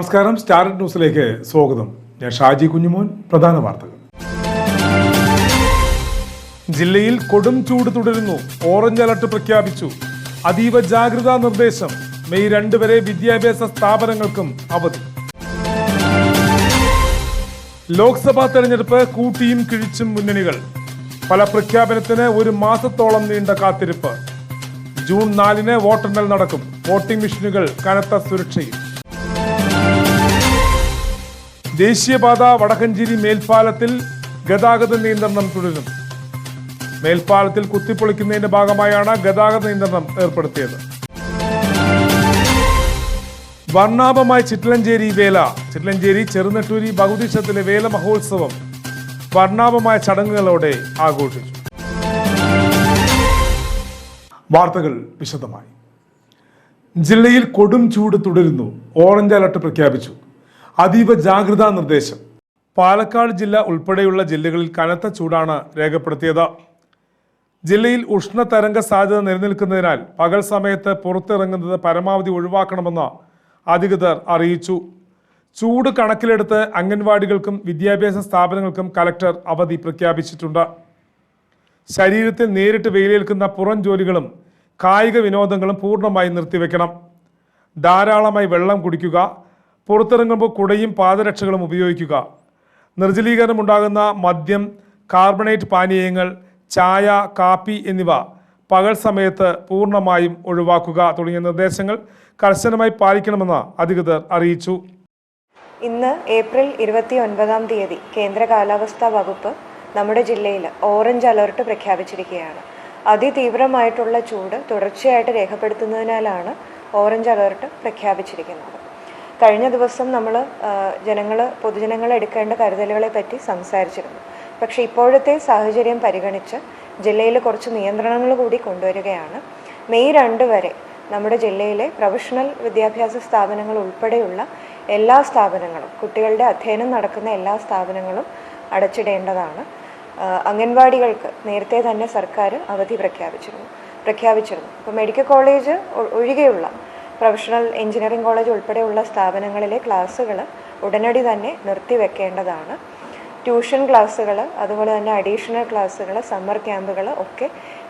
നമസ്കാരം. സ്റ്റാർ ന്യൂസിലേക്ക് സ്വാഗതം. ഞാൻ ഷാജി കുഞ്ഞുമോൻ. പ്രധാന വാർത്തകൾ. ജില്ലയിൽ കൊടും ചൂട് തുടരുന്നു. ഓറഞ്ച് അലർട്ട് പ്രഖ്യാപിച്ചു. അതീവ ജാഗ്രതാ നിർദ്ദേശം. മെയ് രണ്ട് വരെ വിദ്യാഭ്യാസ സ്ഥാപനങ്ങൾക്കും അവധി. ലോക്സഭാ തെരഞ്ഞെടുപ്പ് കൂട്ടിയും കിഴിച്ചും മുന്നണികൾ. ഫല പ്രഖ്യാപനത്തിന് ഒരു മാസത്തോളം നീണ്ട കാത്തിരിപ്പ്. ജൂൺ നാലിന് വോട്ടെണ്ണൽ നടക്കും. വോട്ടിംഗ് മെഷീനുകൾ കനത്ത സുരക്ഷയിൽ. ദേശീയപാത വടക്കഞ്ചേരി മേൽപ്പാലത്തിൽ ഗതാഗത നിയന്ത്രണം തുടരും. മേൽപ്പാലത്തിൽ കുത്തിപ്പൊളിക്കുന്നതിന്റെ ഭാഗമായാണ് ഗതാഗത നിയന്ത്രണം ഏർപ്പെടുത്തിയത്. വർണാഭമായ ചിറ്റലഞ്ചേരി വേല ചിറ്റലഞ്ചേരി ചെറുനെട്ടൂരി ഭഗവതീക്ഷത്തിലെ വേല മഹോത്സവം വർണാഭമായ ചടങ്ങുകളോടെ ആഘോഷിച്ചു. വാർത്തകൾ വിശദമായി. ജില്ലയിൽ കൊടും ചൂട് തുടരുന്നു. ഓറഞ്ച് അലർട്ട് പ്രഖ്യാപിച്ചു. അതീവ ജാഗ്രതാ നിർദ്ദേശം. പാലക്കാട് ജില്ല ഉൾപ്പെടെയുള്ള ജില്ലകളിൽ കനത്ത ചൂടാണ് രേഖപ്പെടുത്തിയത്. ജില്ലയിൽ ഉഷ്ണതരംഗ സാധ്യത നിലനിൽക്കുന്നതിനാൽ പകൽ സമയത്ത് പുറത്തിറങ്ങുന്നത് പരമാവധി ഒഴിവാക്കണമെന്ന് അധികൃതർ അറിയിച്ചു. ചൂട് കണക്കിലെടുത്ത് അംഗൻവാടികൾക്കും വിദ്യാഭ്യാസ സ്ഥാപനങ്ങൾക്കും കലക്ടർ അവധി പ്രഖ്യാപിച്ചിട്ടുണ്ട്. ശരീരത്തിൽ നേരിട്ട് വെയിലേൽക്കുന്ന പുറം ജോലികളും കായിക വിനോദങ്ങളും പൂർണമായി നിർത്തിവെക്കണം. ധാരാളമായി വെള്ളം കുടിക്കുക പുറത്തിറങ്ങുമ്പോൾ കുടയും പാദരക്ഷകളും ഉപയോഗിക്കുക. നിർജലീകരണം ഉണ്ടാകുന്ന മദ്യം കാർബണേറ്റ് പാനീയങ്ങൾ ചായ കാപ്പി എന്നിവ പകൽ സമയത്ത് പൂർണമായും ഒഴിവാക്കുക തുടങ്ങിയ നിർദ്ദേശങ്ങൾ കർശനമായി പാലിക്കണമെന്ന് അധികൃതർ അറിയിച്ചു. ഇന്ന് ഏപ്രിൽ ഇരുപത്തി ഒൻപതാം തീയതി കേന്ദ്ര കാലാവസ്ഥാ വകുപ്പ് നമ്മുടെ ജില്ലയിൽ ഓറഞ്ച് അലർട്ട് പ്രഖ്യാപിച്ചിരിക്കുകയാണ്. അതിതീവ്രമായിട്ടുള്ള ചൂട് തുടർച്ചയായിട്ട് രേഖപ്പെടുത്തുന്നതിനാലാണ് ഓറഞ്ച് അലർട്ട് പ്രഖ്യാപിച്ചിരിക്കുന്നത്. കഴിഞ്ഞ ദിവസം നമ്മൾ ജനങ്ങൾ പൊതുജനങ്ങൾ എടുക്കേണ്ട കരുതലുകളെ പറ്റി സംസാരിച്ചിരുന്നു. പക്ഷേ ഇപ്പോഴത്തെ സാഹചര്യം പരിഗണിച്ച് ജില്ലയിൽ കുറച്ച് നിയന്ത്രണങ്ങൾ കൂടി കൊണ്ടുവരികയാണ്. മെയ് രണ്ട് വരെ നമ്മുടെ ജില്ലയിലെ പ്രൊഫഷണൽ വിദ്യാഭ്യാസ സ്ഥാപനങ്ങൾ ഉൾപ്പെടെയുള്ള എല്ലാ സ്ഥാപനങ്ങളും കുട്ടികളുടെ അധ്യയനം നടക്കുന്ന എല്ലാ സ്ഥാപനങ്ങളും അടച്ചിടേണ്ടതാണ്. അംഗൻവാടികൾക്ക് നേരത്തെ തന്നെ സർക്കാർ അവധി പ്രഖ്യാപിച്ചിരുന്നു പ്രഖ്യാപിച്ചിരുന്നു. അപ്പോൾ മെഡിക്കൽ കോളേജ് ഒഴികെയുള്ള പ്രൊഫഷണൽ എഞ്ചിനീയറിംഗ് കോളേജ് ഉൾപ്പെടെയുള്ള സ്ഥാപനങ്ങളിലെ ക്ലാസ്സുകൾ ഉടനടി തന്നെ നിർത്തിവെക്കേണ്ടതാണ്. ട്യൂഷൻ ക്ലാസ്സുകൾ അതുപോലെ തന്നെ അഡീഷണൽ ക്ലാസ്സുകൾ സമ്മർ ക്യാമ്പുകൾ ഒക്കെ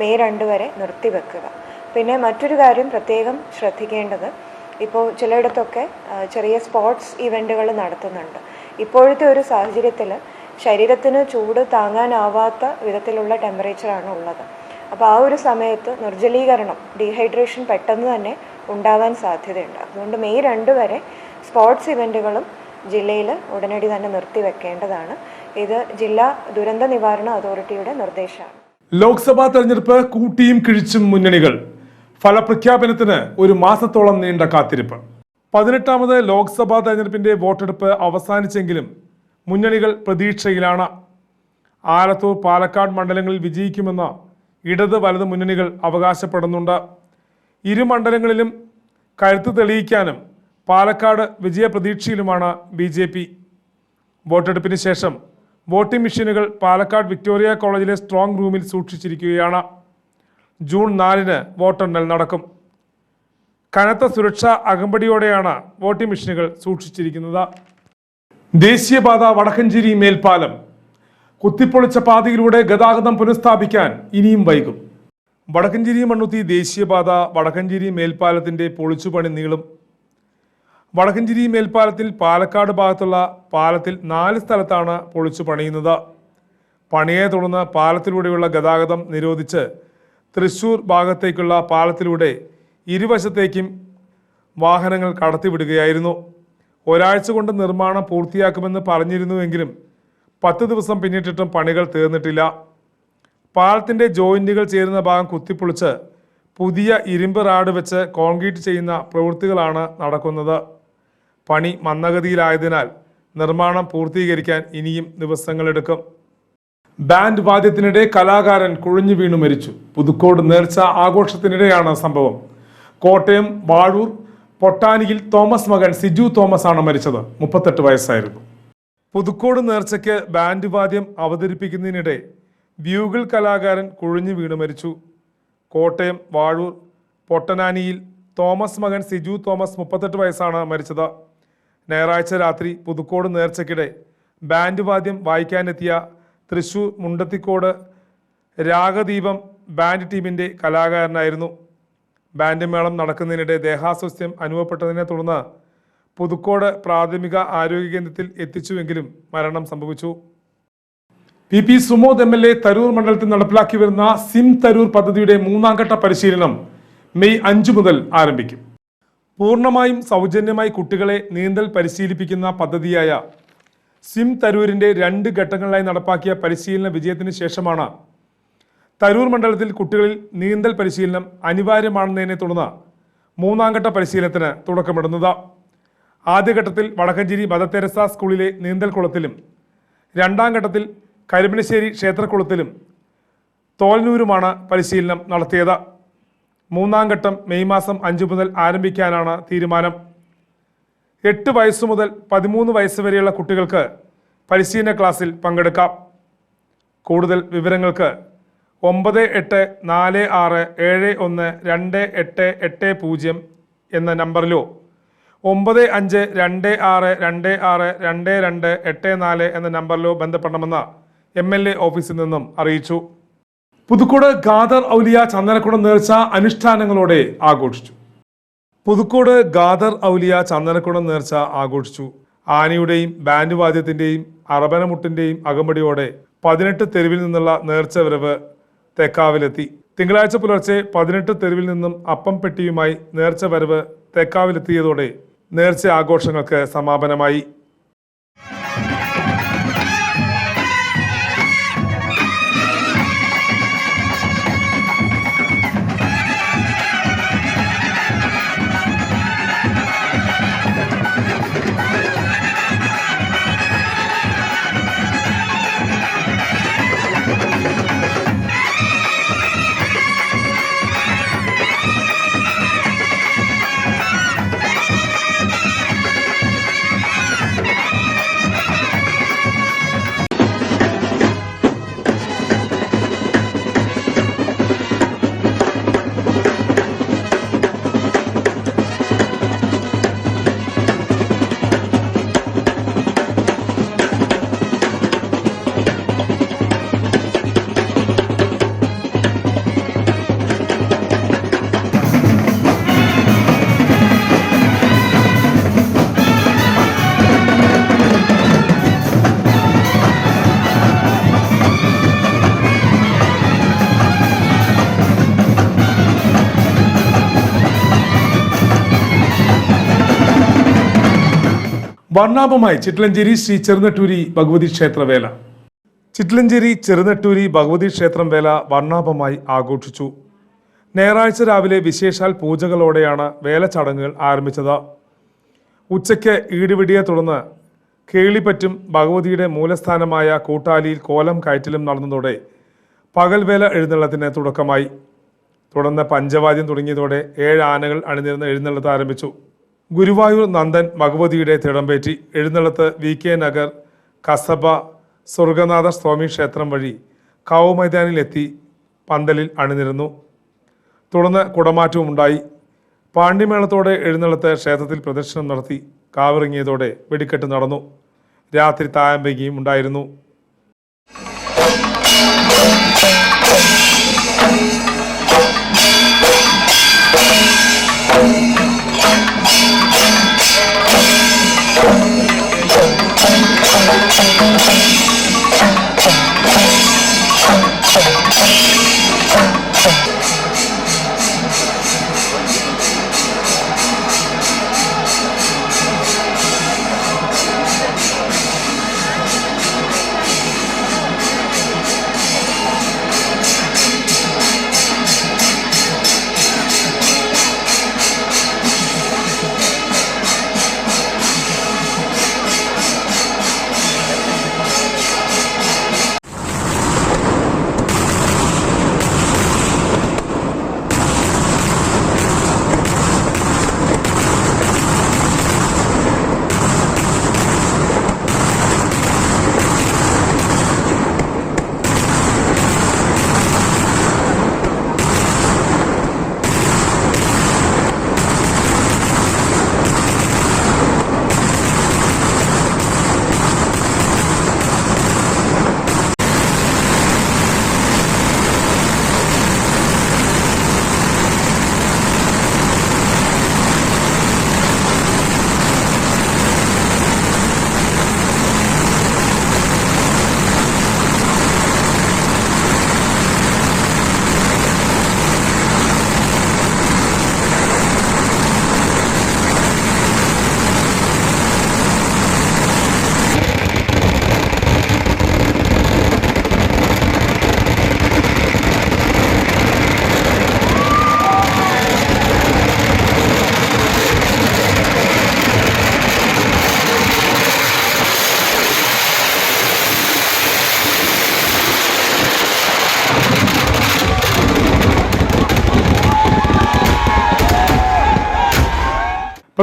മെയ് രണ്ട് വരെ നിർത്തിവെക്കുക. പിന്നെ മറ്റൊരു കാര്യം പ്രത്യേകം ശ്രദ്ധിക്കേണ്ടത് ഇപ്പോൾ ചിലയിടത്തൊക്കെ ചെറിയ സ്പോർട്സ് ഇവന്റുകൾ നടത്തുന്നുണ്ട്. ഇപ്പോഴത്തെ ഒരു സാഹചര്യത്തിൽ ശരീരത്തിന് ചൂട് താങ്ങാനാവാത്ത വിധത്തിലുള്ള ടെമ്പറേച്ചറാണ് ഉള്ളത്. അപ്പോൾ ആ ഒരു സമയത്ത് നിർജലീകരണം ഡീഹൈഡ്രേഷൻ പെട്ടെന്ന് തന്നെ ഉണ്ടാവാൻ സാധ്യതയുണ്ട്. അതുകൊണ്ട് മെയ് രണ്ട് വരെ സ്പോർട്സ് ഇവന്റുകളും ജില്ലയിൽ ഉടനടി തന്നെ നിർത്തിവെക്കേണ്ടതാണ്. ഇത് ജില്ലാ ദുരന്ത നിവാരണ അതോറിറ്റിയുടെ നിർദ്ദേശമാണ്. ലോക്സഭാ തെരഞ്ഞെടുപ്പ് കൂട്ടിയും കിഴിച്ചും മുന്നണികൾ. ഫലപ്രഖ്യാപനത്തിന് ഒരു മാസത്തോളം നീണ്ട കാത്തിരിപ്പ്. പതിനെട്ടാമത് ലോക്സഭാ തെരഞ്ഞെടുപ്പിന്റെ വോട്ടെടുപ്പ് അവസാനിച്ചെങ്കിലും മുന്നണികൾ പ്രതീക്ഷയിലാണ്. ആലത്തൂർ പാലക്കാട് മണ്ഡലങ്ങളിൽ വിജയിക്കുമെന്ന് ഇടത് വലത് മുന്നണികൾ അവകാശപ്പെടുന്നുണ്ട്. ഇരു മണ്ഡലങ്ങളിലും കരുത്ത് തെളിയിക്കാനും പാലക്കാട് വിജയപ്രതീക്ഷയിലുമാണ് ബി ജെ പി. വോട്ടെടുപ്പിന് ശേഷം വോട്ടിംഗ് മെഷീനുകൾ പാലക്കാട് വിക്ടോറിയ കോളേജിലെ സ്ട്രോങ് റൂമിൽ സൂക്ഷിച്ചിരിക്കുകയാണ്. ജൂൺ നാലിന് വോട്ടെണ്ണൽ നടക്കും. കനത്ത സുരക്ഷാ അകമ്പടിയോടെയാണ് വോട്ടിംഗ് മെഷീനുകൾ സൂക്ഷിച്ചിരിക്കുന്നത്. ദേശീയപാത വടക്കഞ്ചേരി മേൽപ്പാലം കുത്തിപ്പൊളിച്ച പാതയിലൂടെ ഗതാഗതം പുനഃസ്ഥാപിക്കാൻ ഇനിയും വൈകും. വടക്കഞ്ചേരി മണ്ണുത്തി ദേശീയപാത വടക്കഞ്ചേരി മേൽപ്പാലത്തിന്റെ പൊളിച്ചുപണി നീളും. വടക്കഞ്ചേരി മേൽപ്പാലത്തിൽ പാലക്കാട് ഭാഗത്തുള്ള പാലത്തിൽ നാല് സ്ഥലത്താണ് പൊളിച്ചു പണിയുന്നത് പണിയെ തുടർന്ന് പാലത്തിലൂടെയുള്ള ഗതാഗതം നിരോധിച്ച് തൃശൂർ ഭാഗത്തേക്കുള്ള പാലത്തിലൂടെ ഇരുവശത്തേക്കും വാഹനങ്ങൾ കടത്തിവിടുകയായിരുന്നു. ഒരാഴ്ച കൊണ്ട് നിർമ്മാണം പൂർത്തിയാക്കുമെന്ന് പറഞ്ഞിരുന്നുവെങ്കിലും പത്ത് ദിവസം പിന്നിട്ടിട്ടും പണികൾ തീർന്നിട്ടില്ല. പാലത്തിന്റെ ജോയിന്റുകൾ ചേരുന്ന ഭാഗം കുത്തിപ്പൊളിച്ച് പുതിയ ഇരുമ്പ് റാഡ് വെച്ച് കോൺക്രീറ്റ് ചെയ്യുന്ന പ്രവൃത്തികളാണ് നടക്കുന്നത്. പണി മന്ദഗതിയിലായതിനാൽ നിർമ്മാണം പൂർത്തീകരിക്കാൻ ഇനിയും ദിവസങ്ങളെടുക്കും ബാൻഡ് വാദ്യത്തിനിടെ കലാകാരൻ കുഴഞ്ഞു വീണു മരിച്ചു. പുതുക്കോട് നേർച്ച ആഘോഷത്തിനിടെയാണ് സംഭവം. കോട്ടയം വാഴൂർ പൊട്ടാനിയിൽ തോമസ് മകൻ സിജു തോമസ് ആണ് മരിച്ചത്. മുപ്പത്തെട്ട് വയസ്സായിരുന്നു. പുതുക്കോട് നേർച്ചയ്ക്ക് ബാൻഡ് വാദ്യം അവതരിപ്പിക്കുന്നതിനിടെ ബ്യൂഗിൾ കലാകാരൻ കുഴഞ്ഞു വീണു മരിച്ചു. കോട്ടയം വാഴൂർ പൊട്ടനാനിയിൽ തോമസ് മകൻ സിജു തോമസ് മുപ്പത്തെട്ട് വയസ്സാണ് മരിച്ചത്. ഞായറാഴ്ച രാത്രി പുതുക്കോട് നേർച്ചയ്ക്കിടെ ബാൻഡ് വാദ്യം വായിക്കാനെത്തിയ തൃശൂർ മുണ്ടത്തിക്കോട് രാഗദീപം ബാൻഡ് ടീമിന്റെ കലാകാരനായിരുന്നു. ബാൻഡ് മേളം നടക്കുന്നതിനിടെ ദേഹാസ്വാസ്ഥ്യം അനുഭവപ്പെട്ടതിനെ തുടർന്ന് പുതുക്കോട് പ്രാഥമിക ആരോഗ്യ കേന്ദ്രത്തിൽ എത്തിച്ചുവെങ്കിലും മരണം സംഭവിച്ചു. P P Sumod M L A Tarur മണ്ഡലത്തിൽ നടപ്പിലാക്കി വരുന്ന സിം തരൂർ പദ്ധതിയുടെ മൂന്നാം ഘട്ട പരിശീലനം മെയ് അഞ്ചു മുതൽ ആരംഭിക്കും. പൂർണമായും സൗജന്യമായി കുട്ടികളെ നീന്തൽ പരിശീലിപ്പിക്കുന്ന പദ്ധതിയായ സിം തരൂരിന്റെ രണ്ട് ഘട്ടങ്ങളിലായി നടപ്പാക്കിയ പരിശീലന വിജയത്തിന് ശേഷമാണ് തരൂർ മണ്ഡലത്തിൽ കുട്ടികളിൽ നീന്തൽ പരിശീലനം അനിവാര്യമാണെന്നതിനെ തുടർന്ന് മൂന്നാം ഘട്ട പരിശീലനത്തിന് തുടക്കമിടുന്നത്. ആദ്യഘട്ടത്തിൽ വടക്കഞ്ചേരി മദത്തെരസ തെരേസ സ്കൂളിലെ നീന്തൽക്കുളത്തിലും രണ്ടാം ഘട്ടത്തിൽ കരുമനശ്ശേരി ക്ഷേത്രക്കുളത്തിലും തോൽനൂരുമാണ് പരിശീലനം നടത്തിയത്. മൂന്നാം ഘട്ടം മെയ് മാസം അഞ്ച് മുതൽ ആരംഭിക്കാനാണ് തീരുമാനം. എട്ട് വയസ്സു മുതൽ പതിമൂന്ന് വയസ്സ് വരെയുള്ള കുട്ടികൾക്ക് പരിശീലന ക്ലാസ്സിൽ പങ്കെടുക്കാം. കൂടുതൽ വിവരങ്ങൾക്ക് ഒമ്പത് എട്ട് നാല് ആറ് ഏഴ് ഒന്ന് രണ്ട് എട്ട് എട്ട് പൂജ്യം എന്ന നമ്പറിലോ ഒമ്പത് അഞ്ച് രണ്ട് ആറ് രണ്ട് ആറ് രണ്ട് രണ്ട് എട്ട് നാല് എന്ന നമ്പറിലോ ബന്ധപ്പെടണമെന്ന് എം എൽ എ ഓഫീസിൽ നിന്നും അറിയിച്ചു. പുതുക്കോട് ഖാദർ ഔലിയ ചന്ദനക്കുടം നേർച്ച അനുഷ്ഠാനങ്ങളോടെ ആഘോഷിച്ചു. പുതുക്കോട് ഖാദർ ഔലിയ ചന്ദനക്കുടം നേർച്ച ആഘോഷിച്ചു. ആനയുടെയും ബാൻഡ് വാദ്യത്തിന്റെയും അറബനമുട്ടിന്റെയും അകമ്പടിയോടെ പതിനെട്ട് തെരുവിൽ നിന്നുള്ള നേർച്ച വരവ് തെക്കാവിലെത്തി. തിങ്കളാഴ്ച പുലർച്ചെ പതിനെട്ട് തെരുവിൽ നിന്നും അപ്പം പെട്ടിയുമായി നേർച്ച വരവ് തെക്കാവിലെത്തിയതോടെ നേർച്ച ആഘോഷങ്ങൾക്ക് സമാപനമായി. വർണാഭമായി ചിറ്റലഞ്ചേരി ശ്രീ ചെറുനട്ടൂരി ഭഗവതി ക്ഷേത്രവേല. ചിറ്റലഞ്ചേരി ചെറുനട്ടൂരി ഭഗവതി ക്ഷേത്രം വേല വർണാഭമായി ആഘോഷിച്ചു. ഞായറാഴ്ച രാവിലെ വിശേഷാൽ പൂജകളോടെയാണ് വേല ചടങ്ങുകൾ ആരംഭിച്ചത്. ഉച്ചയ്ക്ക് ഈടുവിടിയെ തുടർന്ന് കേളിപ്പറ്റും ഭഗവതിയുടെ മൂലസ്ഥാനമായ കൂട്ടാലിയിൽ കോലം കയറ്റലും നടന്നതോടെ പകൽവേല എഴുന്നള്ളത്തിന് തുടക്കമായി. തുടർന്ന് പഞ്ചവാദ്യം തുടങ്ങിയതോടെ ഏഴ് ആനകൾ അണിനിരുന്ന് എഴുന്നള്ളത്ത് ആരംഭിച്ചു. ഗുരുവായൂർ നന്ദൻ ഭഗവതിയുടെ തിടമ്പേറ്റി എഴുന്നള്ളത്ത് വി കെ നഗർ കസബ സ്വർഗനാഥ സ്വാമി ക്ഷേത്രം വഴി കാവ് മൈതാനിലെത്തി പന്തലിൽ അണിനിരുന്നു. തുടർന്ന് കുടമാറ്റവും ഉണ്ടായി പാണ്ഡ്യമേളത്തോടെ എഴുന്നള്ളത്ത് ക്ഷേത്രത്തിൽ പ്രദർശനം നടത്തി കാവിറങ്ങിയതോടെ വെടിക്കെട്ട് നടന്നു. രാത്രി തായമ്പയ്ക്കുകയും ഉണ്ടായിരുന്നു. Thank you. Thank you.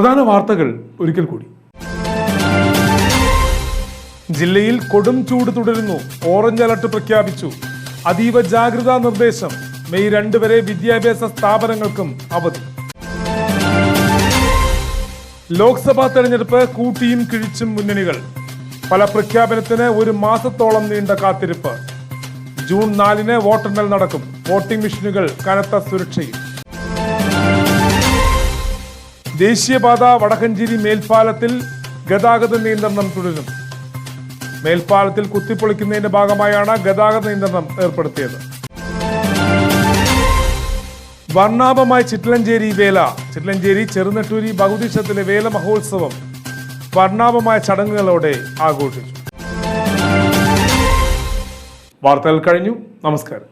പ്രധാന വാർത്തകൾ ഒരിക്കൽ കൂടി. ജില്ലയിൽ കൊടും ചൂട് തുടരുന്നു. ഓറഞ്ച് അലർട്ട് പ്രഖ്യാപിച്ചു. അതീവ ജാഗ്രതാ നിർദ്ദേശം. മെയ് രണ്ട് വരെ വിദ്യാഭ്യാസ സ്ഥാപനങ്ങൾക്കും അവധി. ലോക്സഭാ തെരഞ്ഞെടുപ്പ് കൂട്ടിയും കിഴിച്ചും മുന്നണികൾ. പല പ്രഖ്യാപനത്തിന് ഒരു മാസത്തോളം നീണ്ട കാത്തിരിപ്പ്. ജൂൺ നാലിന് വോട്ടെണ്ണൽ നടക്കും. വോട്ടിംഗ് മെഷീനുകൾ കനത്ത സുരക്ഷയിൽ. ദേശീയപാത വടക്കഞ്ചേരി മേൽപ്പാലത്തിൽ ഗതാഗത നിയന്ത്രണം തുടരും. മേൽപ്പാലത്തിൽ കുത്തിപ്പൊളിക്കുന്നതിന്റെ ഭാഗമായാണ് ഗതാഗത നിയന്ത്രണം ഏർപ്പെടുത്തിയത്. വർണാഭമായ ചിറ്റലഞ്ചേരി വേല ചിറ്റലഞ്ചേരി ചെറുനെട്ടൂരി ഭഗവതീക്ഷത്തിലെ വേല മഹോത്സവം വർണാഭമായ ചടങ്ങുകളോടെ ആഘോഷിച്ചു. വാർത്തകൾ കഴിഞ്ഞു. നമസ്കാരം.